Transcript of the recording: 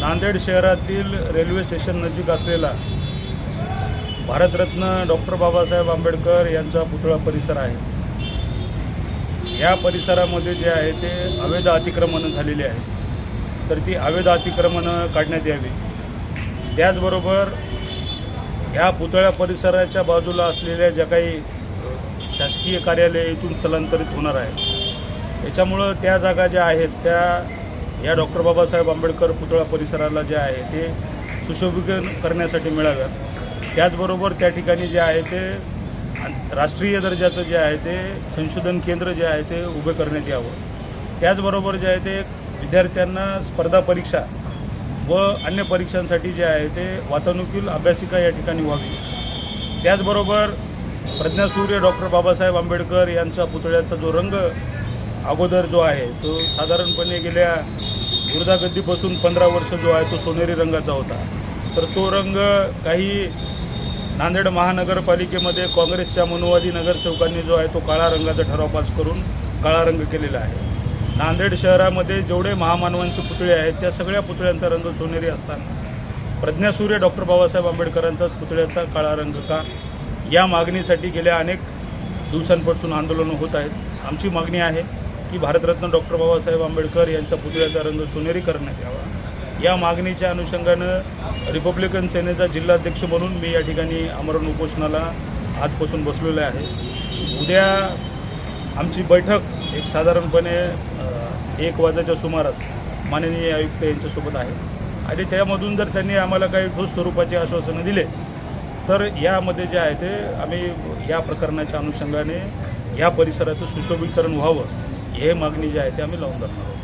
नांदेड शहरातील railway station नजीक असलेला भारतरत्न डॉक्टर बाबासाहेब आंबेडकर यांचा पुतळा परिसर आहे. या परिसरामध्ये जे आहे ते अवैध अतिक्रमणं झालेली आहे तर ती अवैध अतिक्रमणं काढण्यात यावी. त्याचबरोबर या पुतळ्या परिसराच्या बाजूला असलेल्या ज्या काही शासकीय कार्यालय इथून स्थलांतरित होणार आहे. त्याच्यामुळं त्या जागा ज्या आहेत त्या या डॉक्टर बाबासाहेब आंबेडकर पुतळा परिसराला जे आहे ते सुशोभीकरण करण्यासाठी मिळाव्यात. त्याचबरोबर त्या ठिकाणी जे आहे ते राष्ट्रीय दर्जाचं जे आहे ते संशोधन केंद्र जे आहे ते उभे करण्यात यावं. त्याचबरोबर जे आहे ते विद्यार्थ्यांना स्पर्धा परीक्षा व अन्य परीक्षांसाठी जे आहे ते वातानुकूल अभ्यासिका या ठिकाणी व्हावी. त्याचबरोबर प्रज्ञासूर्य डॉक्टर बाबासाहेब आंबेडकर यांचा पुतळ्याचा जो रंग अगोदर जो आहे तो साधारणपणे गेल्या गुरुदागद्दीपासून पंधरा वर्ष जो आहे तो सोनेरी रंगाचा होता. तर तो रंग काही नांदेड महानगरपालिकेमध्ये काँग्रेसच्या मनुवादी नगरसेवकांनी जो आहे तो काळा रंगाचा ठराव पास करून काळा रंग केलेला आहे. नांदेड शहरामध्ये जेवढे महामानवांचे पुतळे आहेत त्या सगळ्या पुतळ्यांचा रंग सोनेरी असताना प्रज्ञासूर्य डॉक्टर बाबासाहेब आंबेडकरांचा पुतळ्याचा काळा रंग का? या मागणीसाठी गेल्या अनेक दिवसांपासून आंदोलनं होत आहेत. आमची मागणी आहे की भारतरत्न डॉक्टर बाबासाहेब आंबेडकर यांच्या पुतळ्याचा रंग सोनेरी करण्यात यावा. या मागणीच्या अनुषंगानं रिपब्लिकन सेनेचा जिल्हाध्यक्ष म्हणून मी या ठिकाणी आमरण उपोषणाला आजपासून बसलेलो आहे. उद्या आमची बैठक एक साधारणपणे एक वाजाच्या सुमारास माननीय आयुक्त यांच्यासोबत आहे. आणि त्यामधून जर त्यांनी आम्हाला काही ठोस स्वरूपाचे आश्वासनं दिले तर यामध्ये जे आहे ते आम्ही या प्रकरणाच्या अनुषंगाने या परिसराचं सुशोभीकरण व्हावं. हे मागणी जी आहे ते आम्ही लावून धरणार आहोत.